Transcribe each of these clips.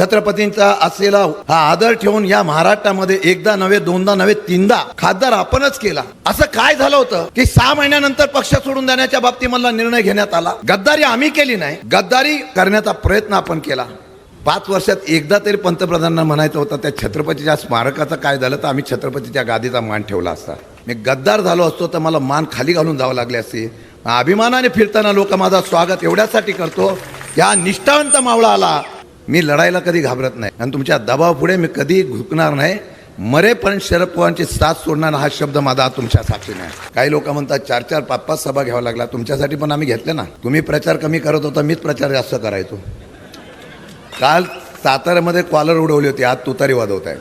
छत्रपतींचा असलेला हा आदर ठेवून या महाराष्ट्रामध्ये एकदा नव्हे दोनदा नव्हे तीनदा खासदार आपणच केला. असं काय झालं होतं की सहा महिन्यानंतर पक्ष सोडून देण्याच्या बाबतीमधला निर्णय घेण्यात आला. गद्दारी आम्ही केली नाही. गद्दारी करण्याचा प्रयत्न आपण केला. पाच वर्षात एकदा तरी पंतप्रधानांना म्हणायचं होतं त्या छत्रपतीच्या स्मारकाचं काय झालं तर आम्ही छत्रपतीच्या गादीचा मान ठेवला असता. मी गद्दार झालो असतो तर मला मान खाली घालून जावं लागले असते. अभिमानाने फिरताना लोक माझा स्वागत एवढ्यासाठी करतो. या निष्ठावंत मावळा आला. मी लढायला कधी घाबरत नाही. आणि तुमच्या दबावापुढे मी कधी झुकणार नाही. मरेपर्यंत शरद पवारांची साथ सोडणार हा शब्द माझा तुमच्या साक्षीने आहे. काही लोक म्हणतात चार चार पाच पाच सभा घ्यावा लागला तुमच्यासाठी पण आम्ही घेतले ना. तुम्ही प्रचार कमी करत होता मीच प्रचार जास्त करायचो. काल साताऱ्यामध्ये कॉलर उडवली होती आज तुतारी वाजवत आहे.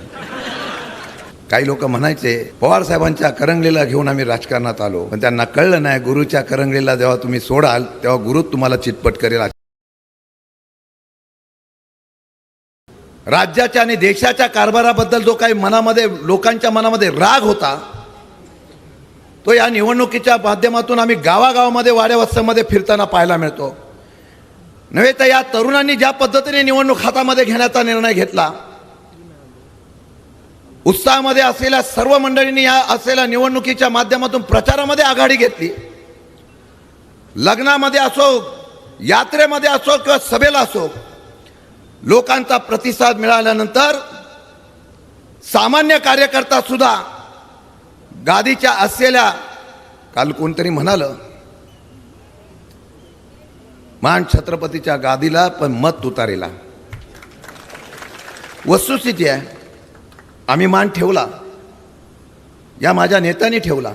काही लोक म्हणायचे पवार साहेबांच्या करंगलीला घेऊन आम्ही राजकारणात आलो. पण त्यांना कळलं नाही गुरुच्या करंगलीला जेव्हा तुम्ही सोडाल तेव्हा गुरु तुम्हाला चितपट करेल. राज्याच्या आणि देशाच्या कारभाराबद्दल जो काही मनामध्ये लोकांच्या मनामध्ये राग होता तो या निवडणुकीच्या माध्यमातून आम्ही गावागावामध्ये वाड्यावस्त्यामध्ये फिरताना पाहायला मिळतो. नव्हे तर या तरुणांनी ज्या पद्धतीने निवडणूक हातामध्ये घेण्याचा निर्णय घेतला उत्साहामध्ये असलेल्या सर्व मंडळींनी या असलेल्या निवडणुकीच्या माध्यमातून प्रचारामध्ये आघाडी घेतली. लग्नामध्ये असो यात्रेमध्ये असो किंवा सभेला असो लोकांचा प्रतिसाद मिळाल्यानंतर सामान्य कार्यकर्ता सुद्धा गादीच्या असलेल्या काल कोणतरी म्हणालं मान छत्रपतीच्या गादीला पण मत उतारेला वस्तुस्थिती आहे आम्ही मान ठेवला. या माझ्या नेत्यांनी ठेवला.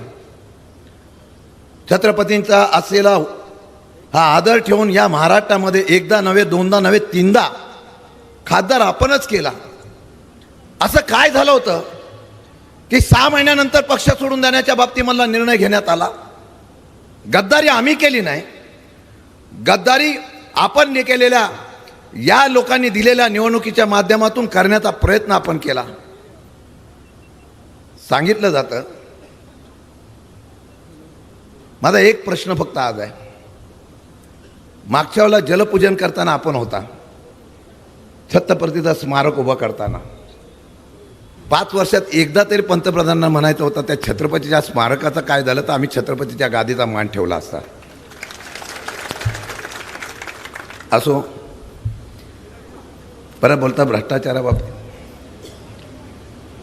छत्रपतींचा असलेला हा आदर ठेवून या महाराष्ट्रामध्ये एकदा नव्हे दोनदा नव्हे तीनदा खासदार आपणच केला. असं काय झालं होतं? की सहा महिन्यानंतर पक्ष सोडून देण्याच्या बाबतीमधला निर्णय घेण्यात आला. गद्दारी आम्ही केली नाही. गद्दारी आपण ने केलेल्या या लोकांनी दिलेल्या निवडणुकीच्या माध्यमातून करण्याचा प्रयत्न आपण केला. सांगितलं जातं. माझा एक प्रश्न फक्त आज आहे. मागच्या वेळेला जलपूजन करताना आपण होता. छत्रपतीचं स्मारक उभं करताना. पाच वर्षात एकदा तरी पंतप्रधानांना म्हणायचं होतं त्या छत्रपतीच्या स्मारकाचं काय झालं तर आम्ही छत्रपतीच्या गादीचा मान ठेवला असता. असो परत बोलता भ्रष्टाचाराबाबतीत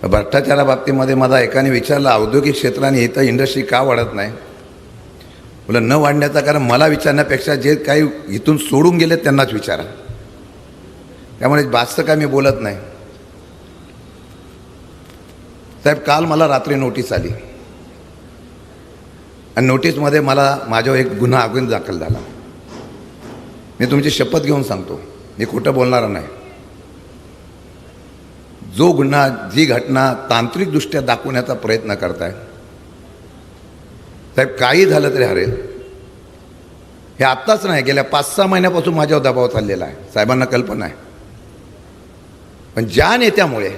भ्रष्टाचाराबाबतीमध्ये माझा एकाने विचारलं औद्योगिक क्षेत्राने इथं इंडस्ट्री का वाढत नाही? बोला न वाढण्याचं कारण मला विचारण्यापेक्षा जे काही इथून सोडून गेले त्यांनाच विचारा. त्यामुळे जास्त काय मी बोलत नाही. साहेब काल मला रात्री नोटीस आली. आणि नोटीसमध्ये मला माझ्यावर एक गुन्हा अगोदर दाखल झाला. मी तुमची शपथ घेऊन सांगतो. मी खोटं बोलणार नाही. जो गुन्हा जी घटना तांत्रिकदृष्ट्या दाखवण्याचा प्रयत्न करताय साहेब काही झालं तरी हरेल. हे आत्ताच नाही गेल्या पाच सहा महिन्यापासून माझ्यावर दबाव चाललेला आहे. साहेबांना कल्पना आहे. पण ज्या नेत्यामुळे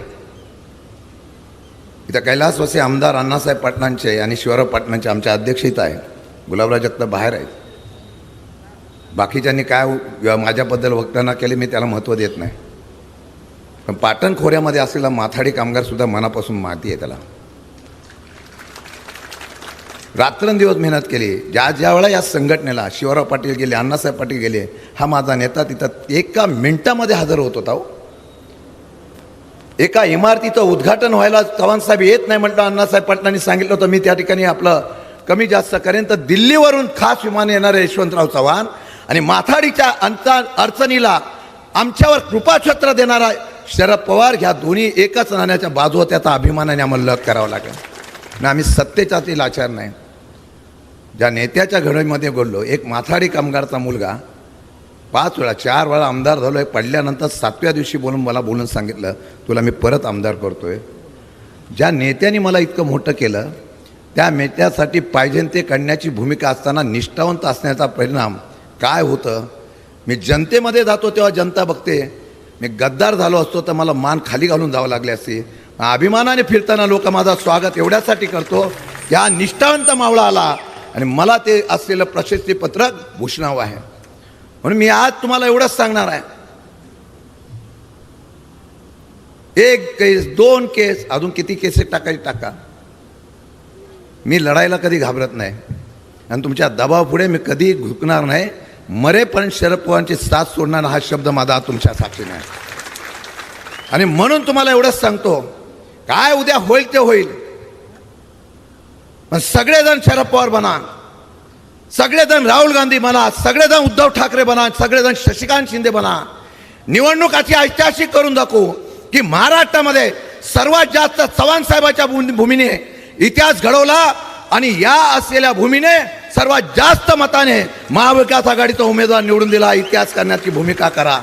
इथं कैलासवासी आमदार अण्णासाहेब पाटलांचे आणि शिवराव पाटलांचे आमच्या अध्यक्ष इथं आहेत. गुलाबराव जगताप बाहेर आहेत. बाकीच्यांनी काय माझ्याबद्दल वक्तव्य केले मी त्याला महत्त्व देत नाही. पण पाटण खोऱ्यामध्ये असलेला माथाडी कामगारसुद्धा मनापासून माती आहे त्याला. रात्रंदिवस मेहनत केली. ज्या ज्या वेळा या संघटनेला शिवराव पाटील गेले अण्णासाहेब पाटील गेले हा माझा नेता तिथं एका मिनटामध्ये हजर होत होता हो. एका इमारतीचं उद्घाटन व्हायला चव्हाणसाहेब येत नाही म्हटलं अण्णासाहेब पाटलांनी सांगितलं होतं मी त्या ठिकाणी आपलं कमी जास्त करेन तर दिल्लीवरून खास विमान येणारे यशवंतराव चव्हाण. आणि माथाडीच्या अंता अडचणीला आमच्यावर कृपाछत्र देणारा शरद पवार ह्या दोन्ही एकच नाण्याच्या बाजू त्याचा अभिमानाने आम्हाला लढ करावं लागेल. आणि आम्ही सत्तेचा ते लाचार नाही. ज्या नेत्याच्या घडीमध्ये बोललो एक माथाडी कामगारचा मुलगा पाच वेळा चार वेळा आमदार झालो आहे पडल्यानंतर सातव्या दिवशी बोलून मला बोलून सांगितलं तुला मी परत आमदार करतो आहे ज्या नेत्याने मला इतकं मोठं केलं त्या नेत्यासाठी पाहिजे ते करण्याची भूमिका असताना निष्ठावंत असण्याचा परिणाम काय होतं? मी जनतेमध्ये जातो तेव्हा जनता बघते. मी गद्दार झालो असतो तर मला मान खाली घालून जावं लागले असते. अभिमानाने फिरताना लोक माझा स्वागत एवढ्यासाठी करतो. या निष्ठावंत मावळा आला. आणि मला ते असलेलं प्रशस्तीपत्रक भूषणावं आहे. म्हणून मी आज तुम्हाला एवढंच सांगणार आहे. एक केस दोन केस अजून किती केसेस टाकायची टाका. मी लढायला कधी घाबरत नाही. आणि तुमच्या दबावापुढे मी कधी झुकणार नाही. मरेपर्यंत शरद पवारांची साथ सोडणार हा शब्द माझा तुमच्या साक्षीने आहे आणि म्हणून तुम्हाला एवढंच सांगतो काय उद्या होईल ते होईल. पण सगळेजण शरद पवार बना. सगळेजण राहुल गांधी म्हणा सगळेजण उद्धव ठाकरे म्हणा सगळेजण शशिकांत शिंदे बना. निवडणुकाची ऐतिहासिक करून दाखवू की महाराष्ट्रामध्ये सर्वात जास्त चव्हाण साहेबाच्या भूमीने इतिहास घडवला आणि या असलेल्या भूमीने सर्वात जास्त मताने महाविकास आघाडीचा उमेदवार निवडून दिला. इतिहास करण्याची भूमिका करा.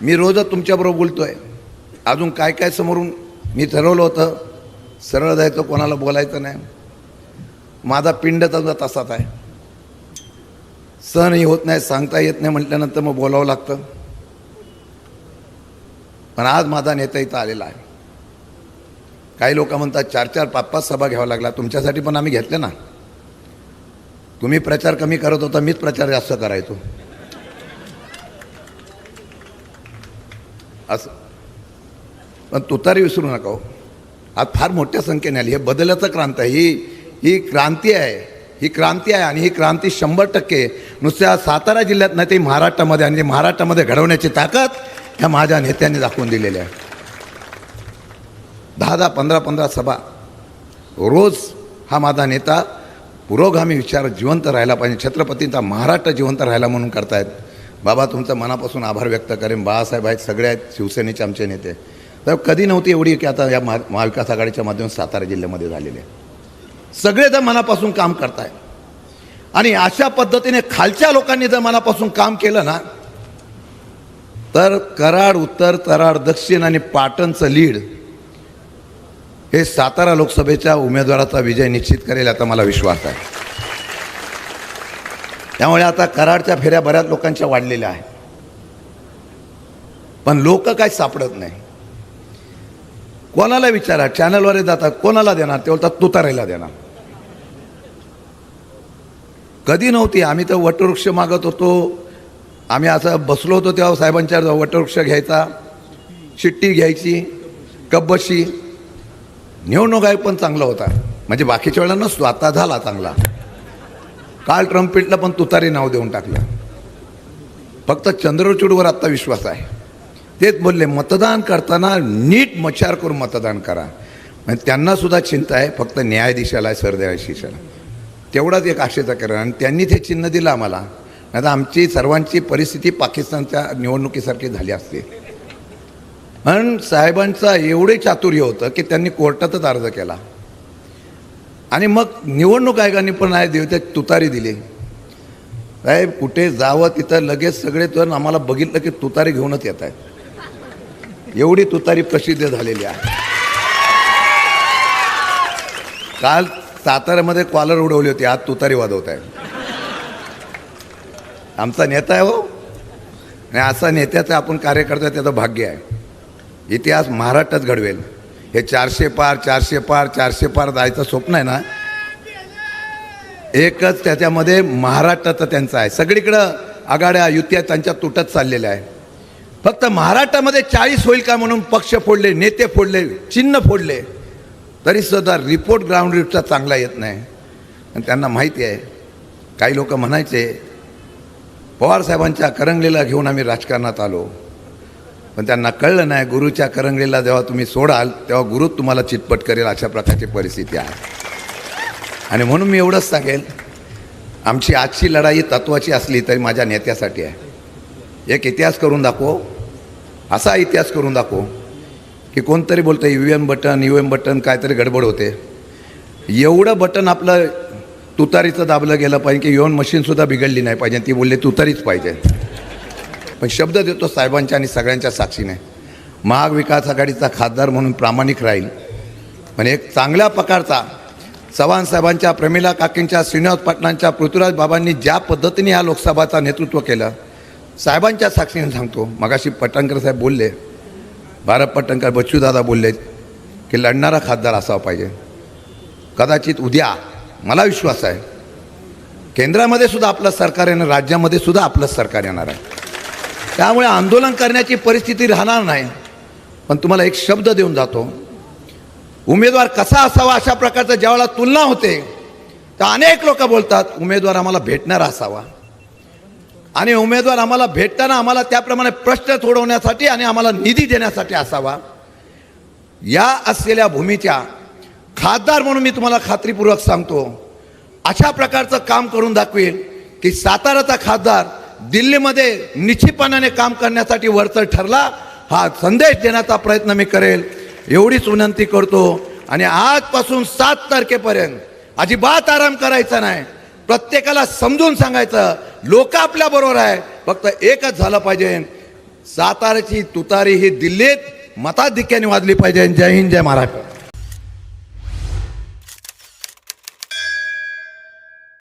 मी रोजच तुमच्याबरोबर बोलतोय. अजून काय काय समोरून मी ठरवलं होतं. सरळ जायचं कोणाला बोलायचं नाही. माझा पिंड तर तसाच आहे. सहनही होत नाही सांगता येत नाही म्हटल्यानंतर मग बोलावं लागतं. पण आज माझा नेता इथं आलेला आहे. काही लोक म्हणतात चार चार पाच पाच सभा घ्यावा लागला तुमच्यासाठी पण आम्ही घेतले ना. तुम्ही प्रचार कमी करत होता मीच प्रचार जास्त करायचो. असं. पण तुतारी विसरू नका हो. आज फार मोठ्या संख्येने आली. हे बदलाचं क्रांत आहे. ही ही क्रांती आहे. ही क्रांती आहे आणि ही क्रांती शंभर टक्के नुसत्या सातारा जिल्ह्यात नाही ते महाराष्ट्रामध्ये आणि महाराष्ट्रामध्ये घडवण्याची ताकद ह्या माझ्या नेत्यांनी दाखवून दिलेली आहे. दहा दहा पंधरा पंधरा सभा. रोज हा माझा नेता पुरोगामी विचार जिवंत राहिला पाहिजे. छत्रपतींचा महाराष्ट्र जिवंत राहिला म्हणून करतायत. बाबा तुमचं मनापासून आभार व्यक्त करेन. बाळासाहेब आहेत सगळे आहेत शिवसेनेचे आमचे नेते. तर कधी नव्हती एवढी की आता या महा महाविकास आघाडीच्या माध्यमातून सातारा जिल्ह्यामध्ये झालेले आहे. जर मनापासून काम करताय. आणि अशा पद्धतीने खालच्या लोकांनी जर मनापासून काम केलं ना तर कराड उत्तर तराड दक्षिण आणि पाटणचं लीड हे सातारा लोकसभेच्या उमेदवाराचा विजय निश्चित करेल याचा मला विश्वास आहे. त्यामुळे आता कराडच्या फेऱ्या बऱ्याच लोकांच्या वाढलेल्या आहेत. पण लोक काही सापडत नाही. कोणाला विचारा? चॅनलवर जातात कोणाला देणार? ते बोलतात तुतारायला देणार. कधी नव्हती. आम्ही तर वटवृक्ष मागत होतो. आम्ही असं बसलो होतो तेव्हा साहेबांच्या वटवृक्ष घ्यायचा शिट्टी घ्यायची कब्बशी. निवडणूक आयोग पण चांगला होता. म्हणजे बाकीच्या वेळेला स्वतः झाला चांगला. काल ट्रम्पिटला पण तुतारी नाव देऊन टाकलं. फक्त चंद्रचूडवर आत्ता विश्वास आहे. तेच बोलले मतदान करताना नीट मचार करून मतदान करा. म्हणजे त्यांना सुद्धा चिंता आहे फक्त न्यायाधीशाला आहे सरन्यायाधीशाला तेवढाच एक आशेचा करा आणि त्यांनी ते चिन्ह दिलं आम्हाला. नाही तर आमची सर्वांची परिस्थिती पाकिस्तानच्या निवडणुकीसारखी झाली असते. पण साहेबांचा एवढे चातुर्य होतं की त्यांनी कोर्टातच अर्ज केला. आणि मग निवडणूक आयोगाने पण आहे देव ते तुतारी दिली. साहेब कुठे जावं तिथं लगेच सगळे तर आम्हाला बघितलं की तुतारी घेऊनच येत आहेत. एवढी तुतारी प्रसिद्ध झालेली आहे. काल साताऱ्यामध्ये कॉलर उडवली होती आज तुतारी वाजवत आहे आमचा नेता आहे हो. आणि असा नेत्याचं आपण कार्यकर्ता त्याचं भाग्य आहे. इतिहास महाराष्ट्रात घडवेल. हे चारशे पार चारशे पार चारशे पार जायचं स्वप्न आहे ना? एकच त्याच्यामध्ये महाराष्ट्राचं त्यांचं आहे. सगळीकडं आघाड्या युत्या त्यांच्या तुटत चाललेल्या आहे. फक्त महाराष्ट्रामध्ये चाळीस होईल का म्हणून पक्ष फोडले नेते फोडले चिन्ह फोडले तरी सुद्धा रिपोर्ट ग्राउंड रिपचा चांगला येत नाही. आणि त्यांना माहिती आहे काही लोक म्हणायचे पवारसाहेबांच्या करंगलीला घेऊन आम्ही राजकारणात आलो. पण त्यांना कळलं नाही गुरुच्या करंगलीला जेव्हा तुम्ही सोडाल तेव्हा गुरु तुम्हाला चितपट करेल अशा प्रकारची परिस्थिती आहे. आणि म्हणून मी एवढंच सांगेल आमची आजची लढाई तत्वाची असली तरी माझ्या नेत्यासाठी आहे. एक इतिहास करून दाखव. असा इतिहास करून दाखव की कोणतरी बोलतं U M button U M button काहीतरी गडबड होते. एवढं बटन आपलं तुतारीचं दाबलं गेलं पाहिजे की युएन मशीनसुद्धा बिघडली नाही पाहिजे. ती बोलली तुतारीच पाहिजे. पण शब्द देतो साहेबांच्या आणि सगळ्यांच्या साक्षीने. महाविकास आघाडीचा खासदार म्हणून प्रामाणिक राहील. पण एक चांगल्या प्रकारचा चव्हाण साहेबांच्या प्रमिला काकींच्या श्रीनिवास पाटलांच्या पृथ्वीराज बाबांनी ज्या पद्धतीने या लोकसभाचा नेतृत्व केलं साहेबांच्या साक्षीने सांगतो. मगाशी पटणकर साहेब बोलले भारत पटणकर बच्चूदादा बोलले की लढणारा खासदार असावा पाहिजे. कदाचित उद्या मला विश्वास आहे केंद्रामध्ये सुद्धा आपलं सरकार येणार राज्यामध्ये सुद्धा आपलं सरकार येणार आहे. त्यामुळे आंदोलन करण्याची परिस्थिती राहणार नाही. पण तुम्हाला एक शब्द देऊन जातो. उमेदवार कसा असावा अशा प्रकारचं ज्यावेळेला तुलना होते तर अनेक लोक बोलतात उमेदवार आम्हाला भेटणारा असावा. आणि उमेदवार आम्हाला भेटताना आम्हाला त्याप्रमाणे प्रश्न सोडवण्यासाठी आणि आम्हाला निधी देण्यासाठी असावा. या असलेल्या भूमीच्या खासदार म्हणून मी तुम्हाला खात्रीपूर्वक सांगतो. अशा प्रकारचं काम करून दाखवेल की साताराचा खासदार दिल्लीमध्ये निश्चितपणाने काम करण्यासाठी वरचढ ठरला हा संदेश देण्याचा प्रयत्न मी करेल. एवढीच विनंती करतो. आणि आजपासून सात तारखेपर्यंत अजिबात आराम करायचा नाही. प्रत्येकाला समजून सांगायचं. लोक आपल्या बरोबर आहे. फक्त एकच झालं पाहिजे. साताऱ्याची तुतारी ही दिल्लीत मताधिक्याने वाजली पाहिजे. जय हिंद जय महाराष्ट्र.